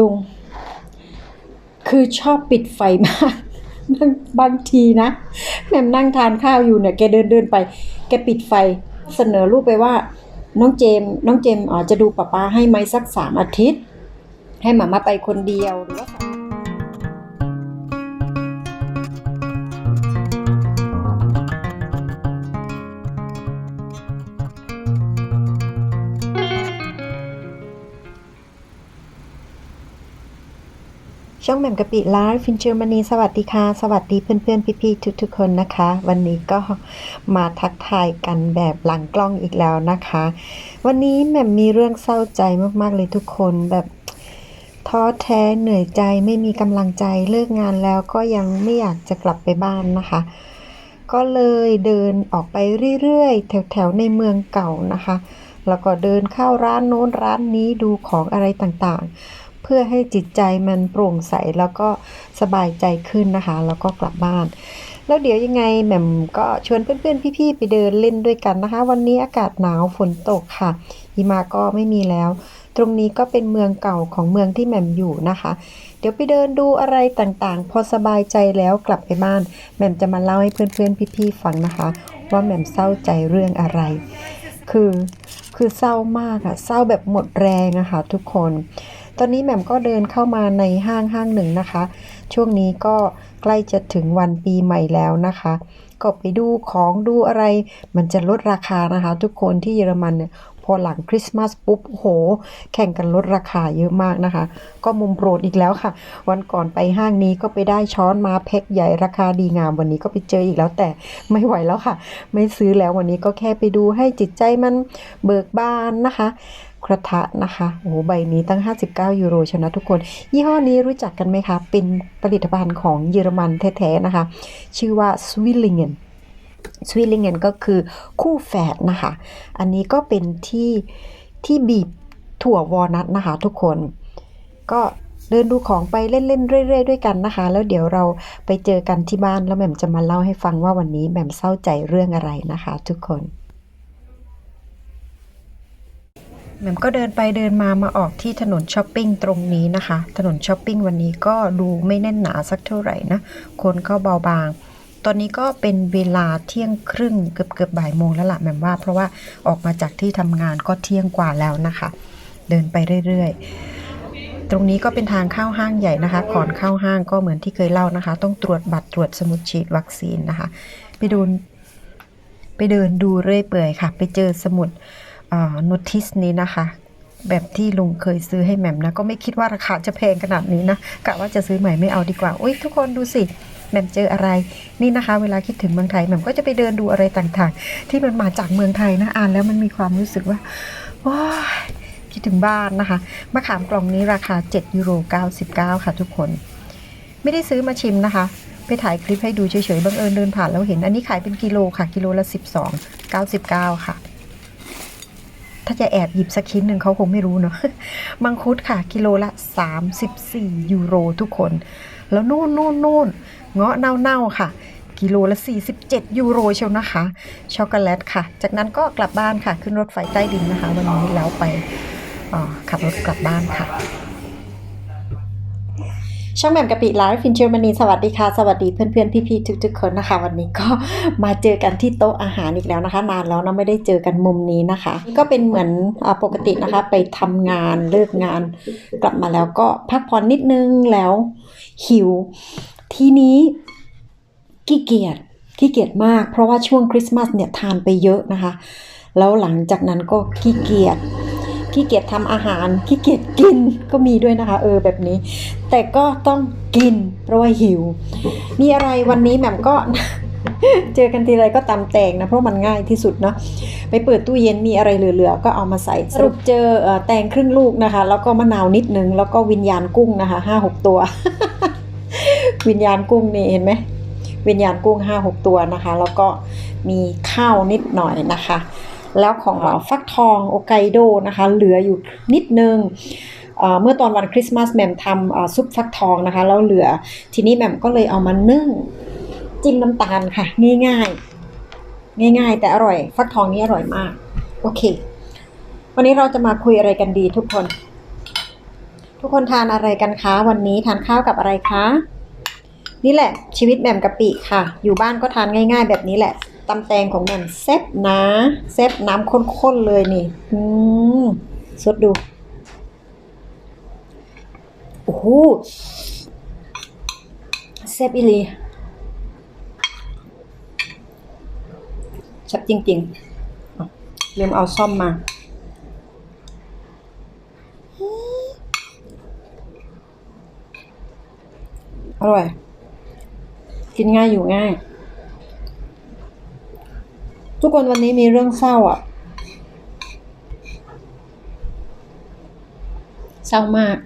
ลุง คือชอบปิดไฟมากบางบางทีนะแม่มนั่งทานข้าวอยู่เนี่ยแกเดินเดินไป แกปิดไฟเสนอรูปไปว่า น้องเจมส์น้องเจมส์อ๋อจะดูป้าป้าให้ไหมสักสามอาทิตย์ ให้หมามาไปคนเดียวหรือว่า ช่องแหม่มกะปิไลฟ์ฟินเจอร์มานีสวัสดีค่ะ สวัสดีเพื่อนๆ พี่ๆ ทุกๆ คนนะคะ วันนี้ก็มาทักทายกันแบบหลังกล้องอีกแล้วนะคะ วันนี้แหม่มมีเรื่องเศร้าใจมากๆเลยทุกคนแบบท้อแท้เหนื่อยใจไม่มีกำลังใจเลิกงานแล้วก็ยังไม่อยากจะกลับไปบ้านนะคะ ก็เลยเดินออกไปเรื่อยๆ แถวๆ ในเมืองเก่านะคะ แล้วก็เดินเข้าร้านโน้นร้านนี้ดูของอะไรต่างๆ เพื่อให้จิตใจมันโปร่งใสแล้วก็สบายใจขึ้นนะคะ แล้วก็กลับบ้าน แล้วเดี๋ยวยังไงแหม่มก็ชวนเพื่อนๆพี่ๆไปเดินเล่นด้วยกันนะคะ วันนี้อากาศหนาวฝนตกค่ะหิมะก็ไม่มีแล้ว ตรงนี้ก็เป็นเมืองเก่าของเมืองที่แหม่มอยู่นะคะ เดี๋ยวไปเดินดูอะไรต่างๆ พอสบายใจแล้วกลับไปบ้านแหม่มจะมาเล่าให้เพื่อนๆพี่ๆฟังนะคะ ว่าแหม่มเศร้าใจเรื่องอะไร คือคือเศร้ามากอะเศร้าแบบหมดแรงอะค่ะทุกคน ตอนนี้แหม่มก็เดินเข้ามาในห้างห้างหนึ่งนะคะ ช่วงนี้ก็ใกล้จะถึงวันปีใหม่แล้วนะคะ ก็ไปดูของดูอะไร มันจะลดราคานะคะ ทุกคนที่เยอรมันเนี่ยพอหลังคริสต์มาสปุ๊บโห แข่งกันลดราคาเยอะมากนะคะ ก็มุมโปรดอีกแล้วค่ะ วันก่อนไปห้างนี้ก็ไปได้ช้อนมาแพ็คใหญ่ราคาดีงามวันนี้ก็ไปเจออีกแล้วแต่ไม่ไหวแล้วค่ะ ไม่ซื้อแล้ววันนี้ก็แค่ไปดูให้จิตใจมันเบิกบานนะคะ กระทะนะคะโอ้โหใบนี้ตั้ง 59 ยูโรชนะทุกคน ยี่ห้อนี้รู้จักกันไหมคะ เป็นผลิตภัณฑ์ของเยอรมันแท้ๆนะคะ ชื่อว่า Swillingen สวิลลิงเกนก็คือคู่แฝดนะคะ อันนี้ก็เป็นที่ที่บีบถั่ววอลนัทนะคะทุกคน ก็เดินดูของไปเล่นๆเรื่อย ๆ ด้วยกันนะคะ แล้วเดี๋ยวเราไปเจอกันที่บ้านแล้วแหม่มจะมาเล่าให้ฟังว่าวันนี้แหม่มเศร้าใจเรื่องอะไรนะคะ ทุกคน แหม่มก็เดินไปเดินมามาออกที่ถนนช้อปปิ้งตรงนี้นะคะ ถนนช้อปปิ้งวันนี้ก็ดูไม่แน่นหนาสักเท่าไหร่นะ คนก็เบาบาง ตอนนี้ก็เป็นเวลาเที่ยงครึ่งเกือบเกือบบ่ายโมงแล้วล่ะแหม่มว่า เพราะว่าออกมาจากที่ทำงานก็เที่ยงกว่าแล้วนะคะ เดินไปเรื่อยๆ ตรงนี้ก็เป็นทางเข้าห้างใหญ่นะคะ ก่อนเข้าห้างก็เหมือนที่เคยเล่านะคะ ต้องตรวจบัตรตรวจสมุดฉีดวัคซีนนะคะ ไปดูไปเดินดูเรื่อยเปื่อยค่ะ ไปเจอสมุด โน้ติสนี้นะคะ แบบที่ลุงเคยซื้อให้แหม่มนะ ก็ไม่คิดว่าราคาจะแพงขนาดนี้นะกะว่าจะซื้อใหม่ไม่เอาดีกว่าอุ้ยทุกคนดูสิแหม่มเจออะไรนี่นะคะ เวลาคิดถึงเมืองไทยแหม่มก็จะไปเดินดูอะไรต่างๆ ที่มันมาจากเมืองไทยนะอ่านแล้วมันมีความรู้สึกว่าว้าคิดถึงบ้านนะคะมะขามกล่องนี้ราคา7ยูโร99 ค่ะทุกคน ไม่ได้ซื้อมาชิมนะคะ ไปถ่ายคลิปให้ดูเฉยๆบังเอิญเดินผ่านแล้วเห็นอันนี้ขายเป็นกิโลค่ะ กิโลละ 12 99 ค่ะ ถ้าจะแอบหยิบสักชิ้นหนึ่งเขาคงไม่รู้เนาะมังคุดค่ะ กิโลละ 34 ยูโรทุกคน แล้วนู่นนู่นนู่นเงาะเน่าๆค่ะ กิโลละ 47 ยูโรเชียวนะคะ ช็อกโกแลตค่ะ จากนั้นก็กลับบ้านค่ะ ขึ้นรถไฟใต้ดินนะคะ วันนี้แล้วไปขับรถกลับบ้านค่ะ ช่องแหม่มกะปิไลฟ์ฟินเจอร์มานีสวัสดีค่ะ สวัสดีเพื่อนๆ พี่ๆ ทุกๆ คนนะคะ วันนี้ก็มาเจอกันที่โต๊ะอาหารอีกแล้วนะคะ นานแล้วนะไม่ได้เจอกันมุมนี้นะคะ ก็เป็นเหมือนอปกตินะคะ ไปทำงานเลิกงาน กลับมาแล้วก็พักผ่อนนิดนึงแล้วหิว ทีนี้ขี้เกียจขี้เกียจมาก เพราะว่าช่วงคริสต์มาสเนี่ยทานไปเยอะนะคะ แล้วหลังจากนั้นก็ขี้เกียจ ขี้เกียจทำอาหารขี้เกียจกินก็มีด้วยนะคะ เออแบบนี้ แต่ก็ต้องกินเพราะว่าหิว มีอะไรวันนี้แหม่มก็ เจอกันทีไรก็ตำแตงนะเพราะมันง่ายที่สุดเนาะไปเปิดตู้เย็นมีอะไรเหลือๆก็เอามาใส่สรุปเจอเอ่อแตงครึ่งลูกนะคะ แล้วก็มะนาวนิดนึงแล้วก็วิญญาณกุ้งนะคะห้าหกตัว วิญญาณกุ้งนี่เห็นไหมวิญญาณกุ้งห้าหกตัวนะคะ แล้วก็มีข้าวนิดหน่อยนะคะ แล้วของเราฟักทองโอไกโดนะคะเหลืออยู่นิดนึงเอ่อเมื่อตอนวันคริสต์มาสแหม่มทำเอ่อซุปฟักทองนะคะแล้วเหลือทีนี้แหม่มก็เลยเอามานึ่งจิ้มน้ำตาลค่ะ ง่ายๆ ง่ายๆ แต่อร่อย ฟักทองนี้อร่อยมาก โอเค วันนี้เราจะมาคุยอะไรกันดีทุกคน ทุกคนทานอะไรกันคะวันนี้ทานข้าวกับอะไรคะนี่แหละชีวิตแหม่มกะปิค่ะ อยู่บ้านก็ทานง่าย ๆ แบบนี้แหละ ตำแตงของแม่มแซ่บนะแซ่บน้ำข้นๆเลยนี่ อืมสดดู โอ้โหแซ่บอีลีแซ่บจริงๆลืมเอาซ่อมมาอร่อย กินง่ายอยู่ง่าย ทุกคนวันนี้มีเรื่องเศร้าอะ เศร้ามาก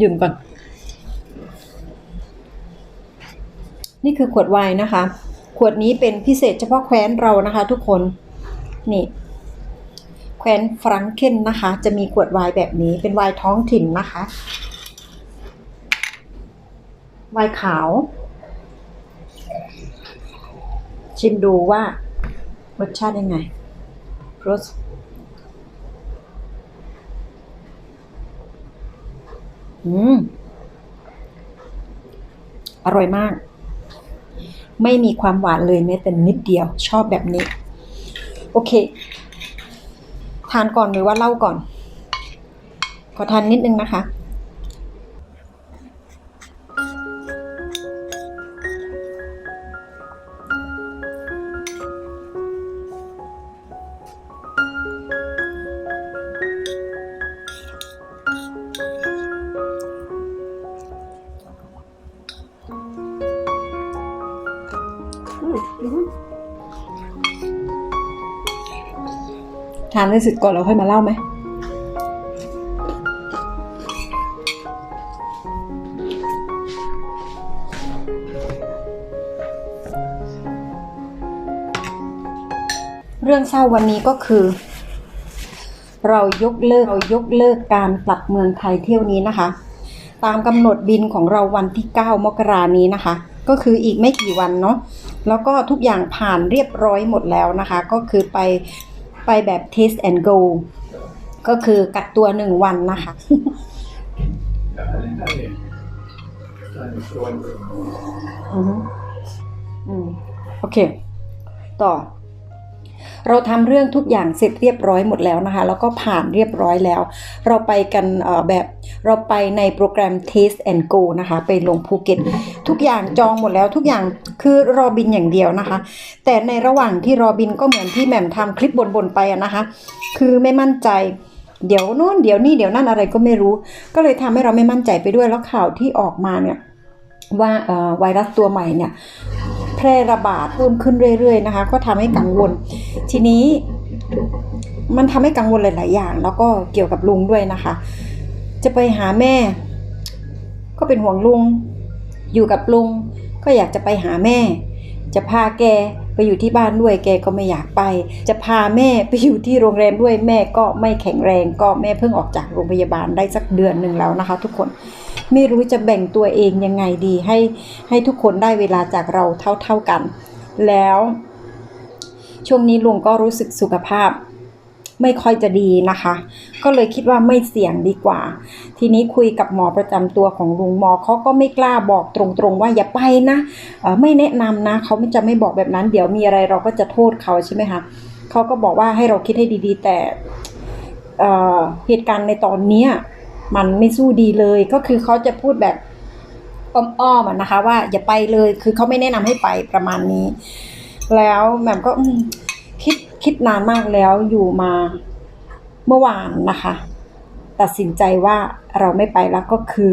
ดื่มก่อน นี่คือขวดไวน์นะคะ ขวดนี้เป็นพิเศษเฉพาะแคว้นเรานะคะทุกคน นี่แคว้นฟรังเคนนะคะ จะมีขวดไวน์แบบนี้เป็นไวน์ท้องถิ่นนะคะ ไวน์ขาว ชิมดูว่ารสชาติยังไงรสอืม อร่อยมาก ไม่มีความหวานเลยแม้แต่นิดเดียว ชอบแบบนี้ โอเค ทานก่อนหรือว่าเล่าก่อน ขอทานนิดนึงนะคะานให้เสร็จก่อนแล้วค่อยมาเล่าไหมเรื่องเศร้าวันนี้ก็คือ เรายกเลิกเรายกเลิกการกลับเมืองไทยเที่ยวนี้นะคะ ตามกำหนดบินของเราวันที่ 9 มกรานี้นะคะ ก็คืออีกไม่กี่วันเนาะแล้วก็ทุกอย่างผ่านเรียบร้อยหมดแล้วนะคะ ก็คือไป ไปแบบ test and go ก็คือกักตัวหนึ่งวันนะคะ อือฮึอืมโอเค ต่อ เราทำเรื่องทุกอย่างเสร็จเรียบร้อยหมดแล้วนะคะ แล้วก็ผ่านเรียบร้อยแล้ว เราไปกันแบบเราไปในโปรแกรม Taste and Go นะคะ ไปลงภูเก็ต ทุกอย่างจองหมดแล้วทุกอย่างคือรอบินอย่างเดียวนะคะ แต่ในระหว่างที่รอบินก็เหมือนที่แหม่มทำคลิปบนๆไปนะคะ คือไม่มั่นใจเดี๋ยวนู้นเดี๋ยวนี่เดี๋ยวนั่นอะไรก็ไม่รู้ ก็เลยทำให้เราไม่มั่นใจไปด้วยแล้วข่าวที่ออกมาเนี่ยว่าไวรัสตัวใหม่เนี่ย แพร่ระบาดเพิ่มขึ้นเรื่อยๆนะคะ ก็ทำให้กังวล ทีนี้มันทำให้กังวลหลายๆอย่าง แล้วก็เกี่ยวกับลุงด้วยนะคะ จะไปหาแม่ ก็เป็นห่วงลุง อยู่กับลุง ก็อยากจะไปหาแม่ จะพาแกไปอยู่ที่บ้านด้วย แกก็ไม่อยากไป จะพาแม่ไปอยู่ที่โรงแรมด้วยแม่ก็ไม่แข็งแรง ก็แม่เพิ่งออกจากโรงพยาบาลได้สักเดือนหนึ่งแล้วนะคะ ทุกคน ไม่รู้จะแบ่งตัวเองยังไงดีให้ให้ทุกคนได้เวลาจากเราเท่า ๆกัน แล้ว ช่วงนี้ลุงก็รู้สึกสุขภาพไม่ค่อยจะดีนะคะ ก็เลยคิดว่าไม่เสี่ยงดีกว่า ทีนี้คุยกับหมอประจำตัวของลุงหมอเขาก็ไม่กล้าบอกตรงๆว่าอย่าไปนะออไม่แนะนำนะเขาจะไม่บอกแบบนั้น เดี๋ยวมีอะไรเราก็จะโทษเขาใช่ไหมคะเขาก็บอกว่าให้เราคิดให้ดีๆ แต่เเหตุการณ์ในตอนเนี้ มันไม่สู้ดีเลยก็คือเขาจะพูดแบบอ้อมๆอะนะคะ ว่าอย่าไปเลยคือเขาไม่แนะนำให้ไปประมาณนี้ แล้วแหม่มก็คิดคิดนานมากแล้วอยู่มาเมื่อวานนะคะ ตัดสินใจว่าเราไม่ไปแล้วก็คือ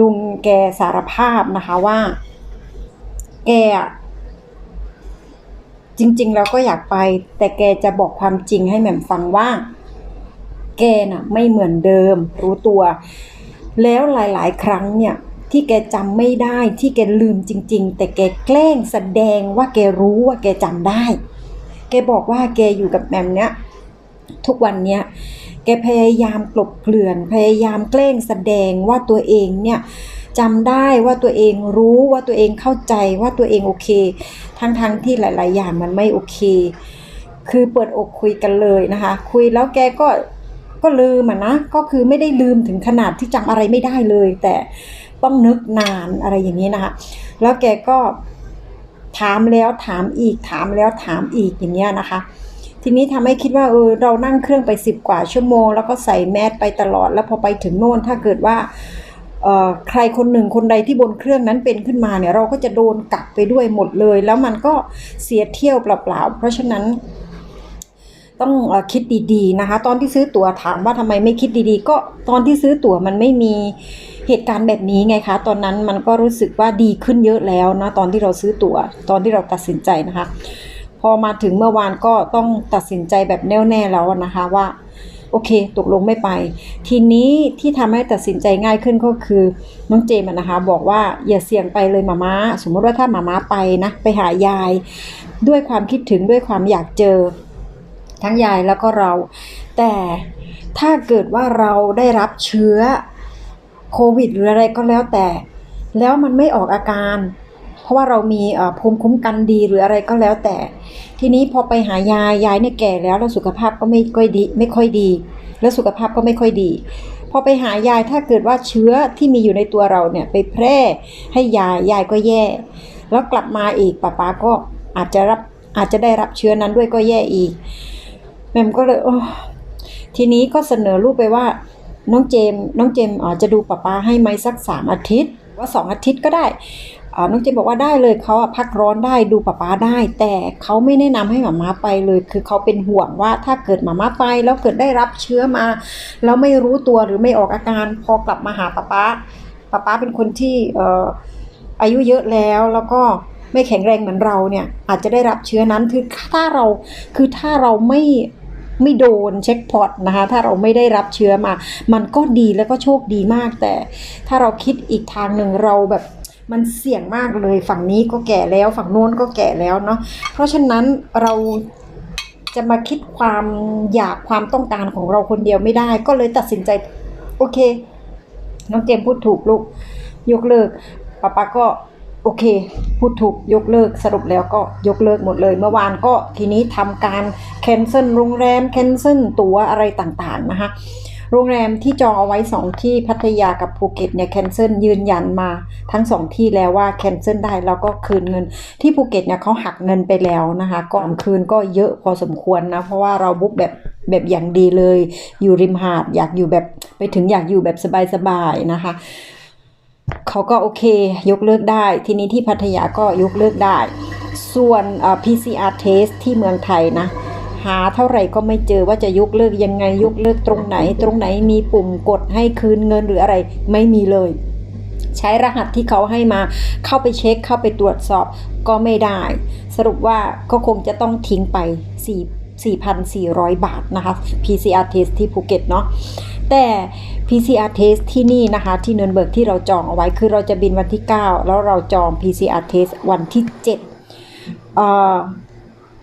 ลุงแกสารภาพนะคะว่า แกจริง ๆ แล้วก็อยากไป แต่แกจะบอกความจริงให้แหม่มฟังว่า แกน่ะไม่เหมือนเดิมรู้ตัว แล้วหลายๆ ครั้งเนี่ยที่แกจำไม่ได้ที่แกลืมจริง ๆ แต่แกแกล้งแสดงว่าแกรู้ว่าแกจำได้ แกบอกว่าแกอยู่กับแหมมเนี้ยทุกวันเนี้ยแกพยายามกลบเกลื่อน พยายามแกล้งแสดงว่าตัวเองเนี่ยจำได้ว่าตัวเองรู้ว่าตัวเองเข้าใจว่าตัวเองโอเค ทั้งๆทที่หลาย ๆ อย่างมันไม่โอเค คือเปิดอกคุยกันเลยนะคะ คุยแล้วแกก็ ก็ลืมอะนะ ก็คือไม่ได้ลืมถึงขนาดที่จำอะไรไม่ได้เลย แต่ต้องนึกนานอะไรอย่างนี้นะคะแล้วแกก็ถามแล้วถามอีกถามแล้วถามอีกอย่างเงี้ยนะคะ ทีนี้ทำให้คิดว่าเออเรานั่งเครื่องไปสิบกว่าชั่วโมง แล้วก็ใส่แมสไปตลอด แล้วพอไปถึงโน่นถ้าเกิดว่าเออใครคนหนึ่งคนใดที่บนเครื่องนั้นเป็นขึ้นมาเนี่ยเราก็จะโดนกักไปด้วยหมดเลย แล้วมันก็เสียเที่ยวเปล่าๆเพราะฉะนั้น ต้องอคิดดีๆนะคะ ตอนที่ซื้อตั๋วถามว่าทำไมไม่คิดดีๆ ก็ตอนที่ซื้อตั๋วมันไม่มีเหตุการณ์แบบนี้ไงคะ ตอนนั้นมันก็รู้สึกว่าดีขึ้นเยอะแล้วนะตอนที่เราซื้อตั๋วตอนที่เราตัดสินใจนะคะ พอมาถึงเมื่อวานก็ต้องตัดสินใจแบบแน่วแน่แล้วนะคะว่าโอเค ตกลงไม่ไป ทีนี้ที่ทำให้ตัดสินใจง่ายขึ้นก็คือน้องเจมส์นะคะ บอกว่าอย่าเสี่ยงไปเลยมาม่าสมมติว่าถ้ามาม่าไปนะไปหายาย ด้วยความคิดถึงด้วยความอยากเจอ ทั้งยายแล้วก็เรา แต่ถ้าเกิดว่าเราได้รับเชื้อโควิดหรืออะไรก็แล้วแต่ แล้วมันไม่ออกอาการ เพราะว่าเรามีภูมิคุ้มกันดีหรืออะไรก็แล้วแต่ ทีนี้พอไปหายายยายเนี่ยแก่แล้วแล้วสุขภาพก็ไม่ค่อยดีไม่ค่อยดี แล้วสุขภาพก็ไม่ค่อยดีพอไปหายายถ้าเกิดว่าเชื้อที่มีอยู่ในตัวเราเนี่ยไปแพร่ให้ยายยายก็แย่ แล้วกลับมาอีกป้าป๊าก็อาจจะรับอาจจะได้รับเชื้อนั้นด้วยก็แย่อีก มมก็เลยโอ้ทีนี้ก็เสนอรูปไปว่า น้องเจมน้องเจมส์อ่าจะดูป้าป๊าให้ไหมสักสามอาทิตย์ ว่าสองอาทิตย์ก็ได้อ่าน้องเจมบอกว่าได้เลยเขาอะพักร้อนได้ดูป้าป๊าได้ แต่เขาไม่แนะนำให้หมาม้าไปเลย คือเขาเป็นห่วงว่าถ้าเกิดหมาม้าไปแล้วเกิดได้รับเชื้อมาแล้วไม่รู้ตัวหรือไม่ออกอาการ พอกลับมาหาป้าป๊าป้าป๊าเป็นคนที่เอ่ออายุเยอะแล้วแล้วก็ไม่แข็งแรงเหมือนเราเนี่ยอาจจะได้รับเชื้อนั้นคือถ้าเราคือถ้าเราไม่ ไม่โดนเช็คพอตนะคะ ถ้าเราไม่ได้รับเชื้อมา มันก็ดีแล้วก็โชคดีมาก แต่ถ้าเราคิดอีกทางหนึ่งเราแบบมันเสี่ยงมากเลยฝั่งนี้ก็แก่แล้วฝั่งโน้นก็แก่แล้วเนาะเพราะฉะนั้นเราจะมาคิดความอยากความต้องการของเราคนเดียวไม่ได้ ก็เลยตัดสินใจ โอเค น้องเจมพูดถูกลูก ยกเลิกป้าป๊าก็ โอเค พูดถูกยกเลิกสรุปแล้วก็ยกเลิกหมดเลย เมื่อวานก็ทีนี้ทำการแคนเซิลโรงแรมแคนเซิลตั๋วอะไรต่างๆนะคะโรงแรมที่จองเอาไว้ 2 ที่พัทยากับภูเก็ตเนี่ยแคนเซิลยืนยันมาทั้ง 2 ที่แล้วว่าแคนเซิลได้แล้วก็คืนเงิน ที่ภูเก็ตเนี่ยเขาหักเงินไปแล้วนะคะ ก่อนคืนก็เยอะพอสมควรนะ เพราะว่าเราบุ๊กแบบแบบอย่างดีเลย อยู่ริมหาดอยากอยู่แบบไปถึงอยากอยู่แบบสบายๆนะคะ เขาก็โอเค ยกเลิกได้ ทีนี้ที่พัทยาก็ยกเลิกได้ ส่วนเอ่อ PCR test ที่เมืองไทยนะ หาเท่าไหร่ก็ไม่เจอว่าจะยกเลิกยังไงยกเลิกตรงไหน ตรงไหนมีปุ่มกดให้คืนเงินหรืออะไรไม่มีเลย ใช้รหัสที่เขาให้มาเข้าไปเช็คเข้าไปตรวจสอบก็ไม่ได้ สรุปว่าก็คงจะต้องทิ้งไป4 4,400 บาทนะคะ PCR test ที่ภูเก็ตเนาะ แต่ PCR test ที่นี่นะคะ ที่เนินเบิร์กที่เราจองเอาไว้คือเราจะบินวันที่ 9 แล้วเราจอง PCR test วันที่7เอ่อ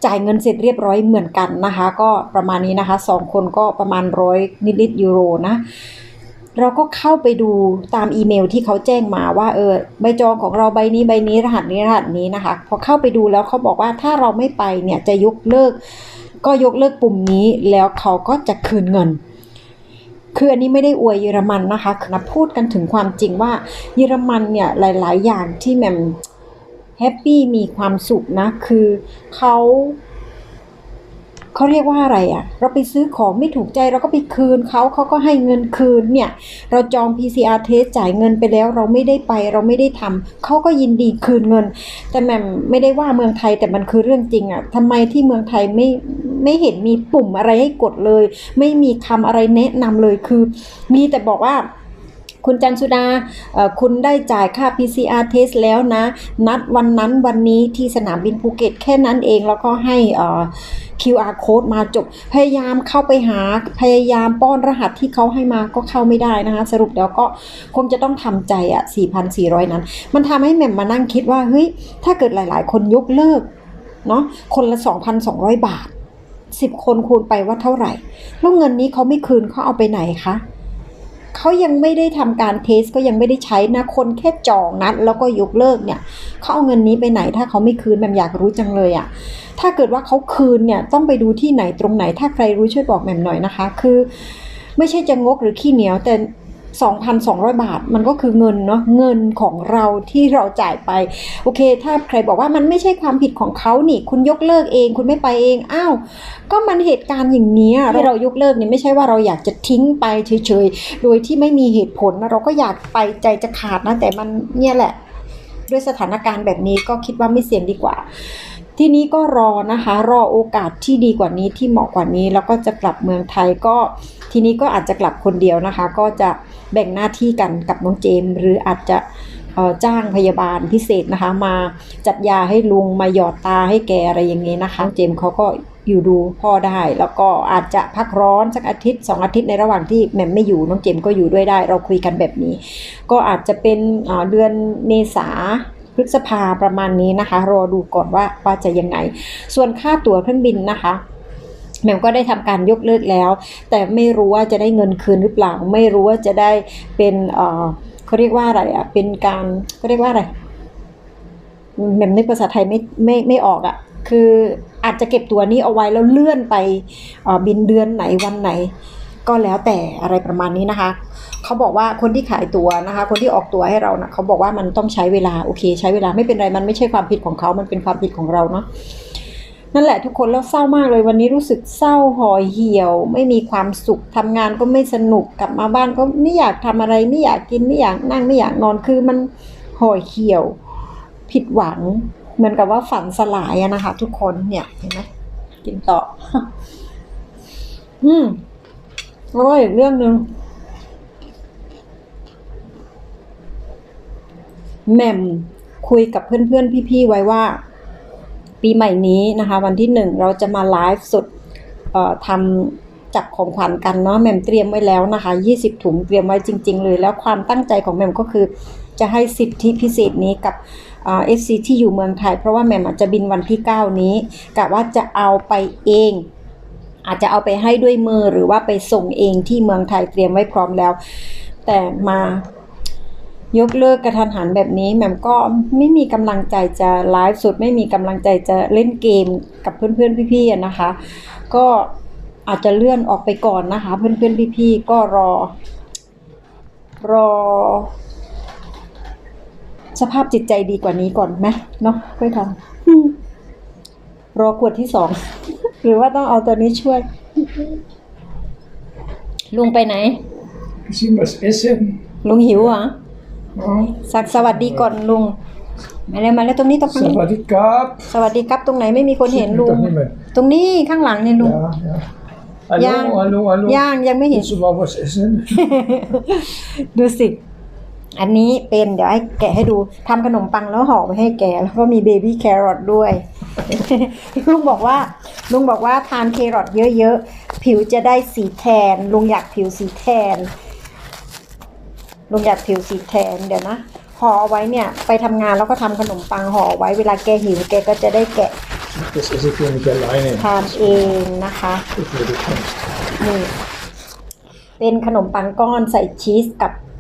จ่ายเงินเสร็จเรียบร้อยเหมือนกันนะคะ ก็ประมาณนี้นะคะสองคนก็ประมาณร้อยนิดๆยูโรนะเราก็เข้าไปดูตามอีเมลที่เขาแจ้งมาว่าเออใบจองของเราใบนี้ใบนี้รหัสนี้รหัสนี้นะคะพอเข้าไปดูแล้วเขาบอกว่าถ้าเราไม่ไปเนี่ยจะยกเลิก ก็ยกเลิกปุ่มนี้แล้วเขาก็จะคืนเงิน คืออันนี้ไม่ได้อวยเยอรมันนะคะคือนะพูดกันถึงความจริงว่าเยอรมันเนี่ยหลาย ๆ อย่างที่แหมมแฮปปี้มีความสุขนะ คือเขา เขาเรียกว่าอะไรอะ่ะ เราไปซื้อของไม่ถูกใจเราก็ไปคืนเขาเขาก็ให้เงินคืนเนี่ย เราจอง PCR test จ่ายเงินไปแล้ว เราไม่ได้ไปเราไม่ได้ทำเขาก็ยินดีคืนเงิน แต่แหม่มไม่ได้ว่าเมืองไทยแต่มันคือเรื่องจริงอะ่ะทำไมที่เมืองไทยไม่ไม่เห็นมีปุ่มอะไรให้กดเลย ไม่มีคำอะไรแนะนำเลยคือ มีแต่บอกว่า คุณจันสุดาคุณได้จ่ายค่า PCR test แล้วนะ นัดวันนั้นวันนี้ที่สนามบินภูเก็ตแค่นั้นเองแล้วก็ให้ QR code มาจบ พยายามเข้าไปหาพยายามป้อนรหัสที่เขาให้มาก็เข้าไม่ได้นะคะ สรุปแล้วก็คงจะต้องทำใจอะ 4,400 นั้น มันทำให้แหม่มมานั่งคิดว่า เฮ้ย ถ้าเกิดหลาย ๆ คนยกเลิก เนาะคนละ 2,200 บาท 10 คนคูณไปว่าเท่าไหร่ แล้วเงินนี้เขาไม่คืนเขาเอาไปไหนคะ เขายังไม่ได้ทำการเทสก็ยังไม่ได้ใช้นะคนแค่จองนัด แล้วก็ยกเลิกเนี่ยเขาเอาเงินนี้ไปไหนถ้าเขาไม่คืนแมมอยากรู้จังเลยอะถ้าเกิดว่าเขาคืนเนี่ยต้องไปดูที่ไหนตรงไหน ถ้าใครรู้ช่วยบอกแมมหน่อยนะคะ คือ ไม่ใช่จะงกหรือขี้เหนียวแต่ 2,200 บาทมันก็คือเงินเนาะเงินของเราที่เราจ่ายไป โอเค ถ้าใครบอกว่ามันไม่ใช่ความผิดของเขานี่ คุณยกเลิกเอง คุณไม่ไปเองอ้าวก็มันเหตุการณ์อย่างเนี้ยที่เรายกเลิกเนี่ยไม่ใช่ว่าเราอยากจะทิ้งไปเฉยๆโดยที่ไม่มีเหตุผลนะเราก็อยากไปใจจะขาดนะแต่มันเนี่ยแหละ ด้วยสถานการณ์แบบนี้ก็คิดว่าไม่เสี่ยงดีกว่า ทีนี้ก็รอนะคะ รอโอกาสที่ดีกว่านี้ที่เหมาะกว่านี้ แล้วก็จะกลับเมืองไทยก็ ทีนี้ก็อาจจะกลับคนเดียวนะคะ ก็จะแบ่งหน้าที่กันกับน้องเจมส์หรืออาจจะจ้างพยาบาลพิเศษนะคะ มาจัดยาให้ลุงมาหยอดตาให้แกอะไรอย่างนี้นะคะ เจมส์เขาก็อยู่ดูพ่อได้ แล้วก็อาจจะพักร้อนสักอาทิตย์สองอาทิตย์ในระหว่างที่แม่มไม่อยู่น้องเจมส์ก็อยู่ด้วยได้ เราคุยกันแบบนี้ ก็อาจจะเป็นเดือนเมษา พฤษภาประมาณนี้นะคะ รอดูก่อนว่าว่าจะยังไง ส่วนค่าตั๋วเครื่องบินนะคะแหม่มก็ได้ทำการยกเลิกแล้ว แต่ไม่รู้ว่าจะได้เงินคืนหรือเปล่า ไม่รู้ว่าจะได้เป็นเออเขาเรียกว่าอะไรอะเป็นการเขาเรียกว่าอะไรแหม่มนึกภาษาไทยไม่ไม่ไม่ออกอะคืออาจจะเก็บตัวนี้เอาไว้แล้วเลื่อนไปบินเดือนไหนวันไหน ก็แล้วแต่อะไรประมาณนี้นะคะเขาบอกว่าคนที่ขายตัวนะคะ คนที่ออกตัวให้เรานะเขาบอกว่ามันต้องใช้เวลาโอเค ใช้เวลาไม่เป็นไรมันไม่ใช่ความผิดของเขา มันเป็นความผิดของเราเนาะนั่นแหละทุกคนแล้วเศร้ามากเลยวันนี้รู้สึกเศร้าห่อเหี่ยว ไม่มีความสุขทำงานก็ไม่สนุกกลับมาบ้านก็ไม่อยากทำอะไรไม่อยากกินไม่อยากนั่งไม่อยากนอนคือมันห่อเหี่ยว ผิดหวัง เหมือนกับว่าฝันสลายอะนะคะ ทุกคนเนี่ยเห็นไหมกินต่อ อืม แล้วก็อีกเรื่องหนึ่งแหม่มคุยกับเพื่อนๆ พี่ๆ ไว้ว่า ปีใหม่นี้นะคะ วันที่หนึ่งเราจะมาไลฟ์สดทำจับของขวัญกันเนาะแหม่มเตรียมไว้แล้วนะคะ 20 ถุงเตรียมไว้จริง ๆ เลย แล้วความตั้งใจของแหม่มก็คือจะให้สิทธิพิเศษนี้กับเอฟซีที่อยู่เมืองไทย เพราะว่าแหม่มจจะบินวันที่ 9 นี้กะว่าจะเอาไปเอง อาจจะเอาไปให้ด้วยมือหรือว่าไปส่งเองที่เมืองไทยเตรียมไว้พร้อมแล้ว แต่มายกเลิกกระทันหันแบบนี้แหม่มก็ไม่มีกำลังใจจะไลฟ์สดไม่มีกำลังใจจะเล่นเกมกับเพื่อนๆพี่ๆนะคะ ก็อาจจะเลื่อนออกไปก่อนนะคะ เพื่อนๆพี่ๆก็รอ รอ สภาพจิตใจดีกว่านี้ก่อนไหมเนาะค่อยทำ รอขวดที่สอง หรือว่าต้องเอาตัวนี้ช่วย ลุงไปไหน Misschien was essen. ลุงหิวเหรอ Ja. สักสวัสดีก่อนลุงมาแล้วมาแล้วตรงนี้ตรงนี้ Sawadee kap. สวัสดีครับตรงไหนไม่มีคนเห็น Zit ลุง toch niet meer? ตรงนี้ข้างหลังเนี่ยลุง Ja, ja. Hallo, Jan. hallo, hallo. ย่างยังไม่เห็น Dus wat was essen? ดูสิ อันนี้เป็นเดี๋ยวให้แกะให้ดูทำขนมปังแล้วห่อไปให้แกแล้วก็มีเบบี้แครอทด้วย ลุงบอกว่าลุงบอกว่าทานแครอทเยอะๆ ผิวจะได้สีแทน ลุงอยากผิวสีแทน ลุงอยากผิวสีแทนเดี๋ยวนะห่อเอาไว้เนี่ย ไปทำงานแล้วก็ทำขนมปังห่อไว้เวลาแกหิวแกก็จะได้แกะ Das esse ich ja nicht alleine. ทานเองนะคะ Ich will die Kunst. นี่เป็นขนมปังก้อนใส่ชีสกับอ่า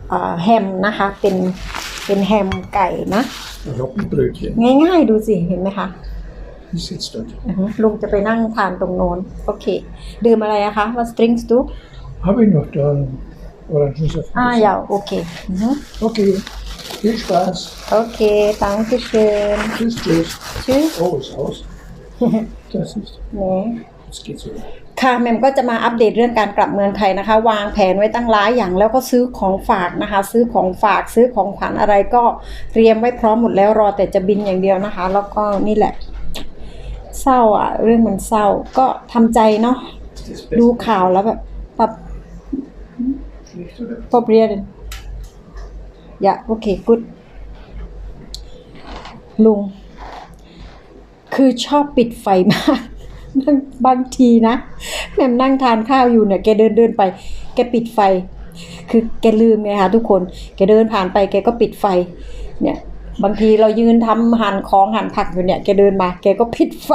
แฮมนะคะ เป็นเป็นแฮมไก่นะ Ein Roggenbrötchen. ง่ายๆดูสิเห็นไหมคะ Die sitzt dort. อือฮึลุงจะไปนั่งทานตรงโน้น โอเค ดื่มอะไรอะคะ was trinkst du Habe ich noch da einen Orangensaft? อ่าอย่าโอเคอือฮึ Okay. Viel Spaß. โอเค danke schön Tschüss, tschüss. tschüss Oh, ist aus. Das ist. นี่ Jetzt geht's wieder. ค่ะแมมก็จะมาอัปเดตเรื่องการกลับเมืองไทยนะคะ วางแผนไว้ตั้งหลายอย่างแล้วก็ซื้อของฝากนะคะ ซื้อของฝากซื้อของขวัญอะไรก็เตรียมไว้พร้อมหมดแล้วรอแต่จะบินอย่างเดียวนะคะ แล้วก็นี่แหละ เศร้าอะเรื่องมันเศร้าก็ทำใจเนาะดูข่าวแล้วแบบปับ Schlecht, oder? ปอบเรียนอย่าโอเคกุดลุง คือชอบปิดไฟมาก บางทีนะแม่มนั่งทานข้าวอยู่เนี่ยแกเดินเดินไป แกปิดไฟ คือแกลืมไงคะทุกคน แกเดินผ่านไปแกก็ปิดไฟ เนี่ย บางทีเรายืนทำหั่นของหั่นผักอยู่เนี่ยแกเดินมา แกก็ปิดไฟ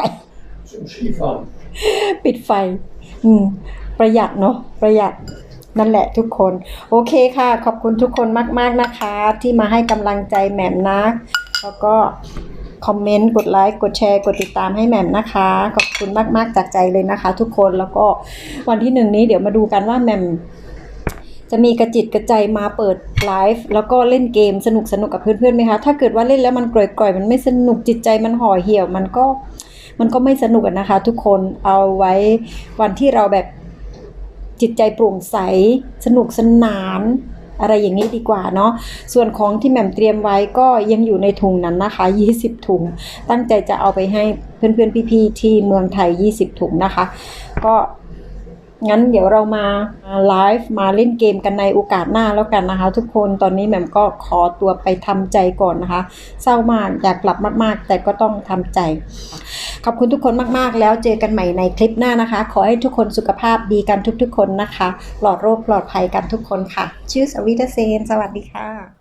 ปิดไฟ อืม ประหยัดเนาะประหยัดนั่นแหละทุกคน โอเคค่ะ ขอบคุณทุกคนมาก ๆนะคะ ที่มาให้กำลังใจแหม่มนะ แล้วก็ คอมเมนต์ กดไลค์ กดแชร์ กดติดตามให้แหม่มนะคะ ขอบคุณมากๆจากใจเลยนะคะ ทุกคน แล้วก็วันที่หนึ่งนี้เดี๋ยวมาดูกันว่าแหม่มจะมีกระจิตกระใจมาเปิดไลฟ์แล้วก็เล่นเกมสนุกสนุกกับเพื่อนๆไหมคะ ถ้าเกิดว่าเล่นแล้วมันกร่อยๆมันไม่สนุกจิตใจมันห่อเหี่ยว มันก็มันก็ไม่สนุกนะคะ ทุกคนเอาไว้วันที่เราแบบจิตใจโปร่งใส สนุกสนาน อะไรอย่างนี้ดีกว่าเนาะส่วนของที่แหม่มเตรียมไว้ก็ยังอยู่ในถุงนั้นนะคะ 20 ถุง ตั้งใจจะเอาไปให้เพื่อนๆพี่ๆที่เมืองไทย 20 ถุงนะคะ ก็ งั้นเดี๋ยวเรามาไลฟ์มาเล่นเกมกันในโอกาสหน้าแล้วกันนะคะ ทุกคนตอนนี้แหม่มก็ขอตัวไปทำใจก่อนนะคะ เศร้ามากอยากกลับมาก ๆ แต่ก็ต้องทำใจ ขอบคุณทุกคนมากๆ แล้วเจอกันใหม่ในคลิปหน้านะคะ ขอให้ทุกคนสุขภาพดีกันทุกๆ คนนะคะ ปลอดโรคปลอดภัยกันทุกคนค่ะ ชื่อสวิตเซน สวัสดีค่ะ